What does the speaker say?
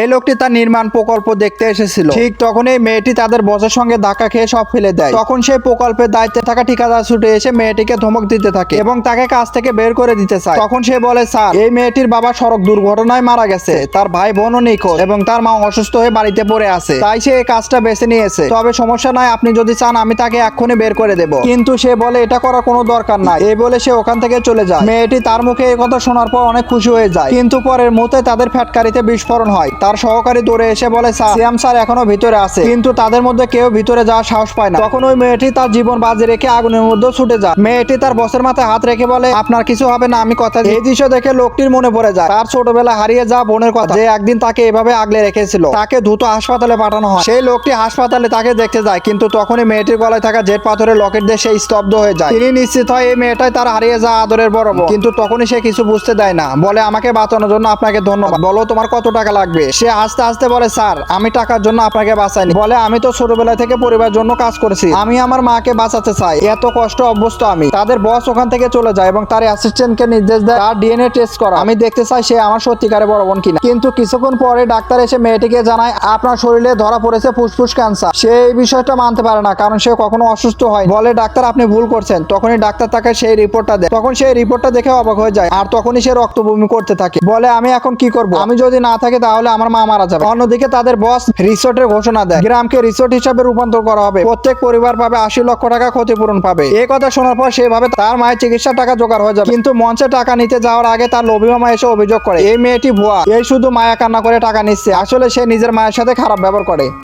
এই লোকটি তার নির্মাণ প্রকল্প দেখতে এসেছিল। ঠিক তখন এই মেয়েটি তাদের বসের সঙ্গে ধাক্কা খেয়ে সব ফেলে দেয়। তখন সেই প্রকল্পের দায়িত্বে থাকা ঠিকাদার ছুটে এসে মেয়েটিকে ধমক দিতে থাকে এবং তাকে কাজ থেকে বের করে দিতে চায়। তখন সে বলে, স্যার, এই মেয়েটির বাবা সড়ক দুর্ঘটনায় মারা গেছে। তার ভাই বোনও নিখোঁজ এবং তার মা অসুস্থ হয়ে বাড়িতে পড়ে আছে। তাই সে এই কাজটা বেছে নিয়েছে। তবে সমস্যা নাই, আপনি যদি চান, আমি তাকে এক্ষুনি বের করে দেব। কিন্তু সে বলে, এটা করার কোনো দরকার নাই। এই বলে সে ওখান থেকে চলে যায়। মেয়েটি তার মুখে এই কথা শোনার পর অনেক খুশি হয়ে যায়। কিন্তু পরের মুহূর্তে তাদের ফ্যাটকারিতে বিস্ফোরণ হয়। তার সহকারী দৌড়ে এসে বলে সিয়াম স্যার এখনও ভিতরে আছে। কিন্তু তাদের মধ্যে কেউ ভিতরে যাওয়ার সাহস পায় না। তখন ওই মেয়েটি তার জীবন বাজি রেখে আগুনের মধ্যে ছুটে যায়। মেয়েটি তার বসের মাথায় হাত রেখে বলে, আপনার কিছু হবে না, আমি কথা এই দৃশ্য দেখে লোকটির মনে পড়ে যায়। তার ছোটবেলা হারিয়ে যাওয়া বোনের কথা, যে একদিন তাকে এভাবে আগলে রেখেছিল। তাকে দ্রুত হাসপাতালে পাঠানো হয়। সেই লোকটি হাসপাতালে তাকে দেখতে যায়, কিন্তু তখনই মেয়েটির গলায় থাকা জেট পাথরের লকেট দিয়ে সেই স্তব্ধ হয়ে যায়। তিনি নিশ্চিত হয়, এই মেয়েটাই তার হারিয়ে যাওয়া আদরের বড় কিন্তু তখনই সে কিছু বুঝতে দেয় না। বলে, আমাকে বাঁচানোর জন্য আপনাকে ধন্যবাদ। বলো, তোমার কত টাকা লাগবে? সে আস্তে আস্তে বলে, স্যার, আমি টাকার জন্য আপনাকে বাঁচাইনি। বলে, আমি তো ছোটবেলা থেকে পরিবারের জন্য কাজ করেছি। আমি আমার মাকে বাঁচাতে চাই। এত কষ্ট অভ্যস্ত আমি। তাদের বস ওখান থেকে চলে যায় এবং তার অ্যাসিস্ট্যান্টকে নির্দেশ দেয়, তার ডিএনএ টেস্ট করা। আমি দেখতে চাই সে আমার সত্যিকারে বড় বোন কিনা। কিন্তু কিছুক্ষণ পরে ডাক্তার এসে মেয়েটিকে জানায়, আপনার শরীরে ধরা পড়েছে ফুসফুস ক্যান্সার। সে এই বিষয়টা মানতে পারে না, কারণ সে কখনো অসুস্থ হয় বলে, ডাক্তার, আপনি ভুল করছেন। তখনই ডাক্তার তাকে সেই রিপোর্টটা দেয়। তখন সেই রিপোর্টটা দেখে অবাক হয়ে যায়, আর তখনই সে রক্ত বমি করতে থাকে। বলে, আমি এখন কি করব? আমি যদি না থাকি তাহলে আমার মা মারা যাবে। অন্যদিকে তাদের বস রিসোর্টের ঘোষণা দেয়। গ্রামকে রিসোর্ট হিসাবে রূপান্তর করা হবে। প্রত্যেক পরিবার পাবে আশি লক্ষ টাকা ক্ষতিপূরণ পাবে। এই কথা শোনার পর সেভাবে তার মায়ের চিকিৎসার টাকা জোগাড় হয়ে যাবে। কিন্তু মঞ্চে টাকা নিতে যাওয়ার আগে তার লোভিমা মা এসে অভিযোগ করে, এই মেয়েটি ভুয়া। এই শুধু মায়া কান্না করে টাকা নিচ্ছে। আসলে সে নিজের মায়ের সাথে খারাপ ব্যবহার করে।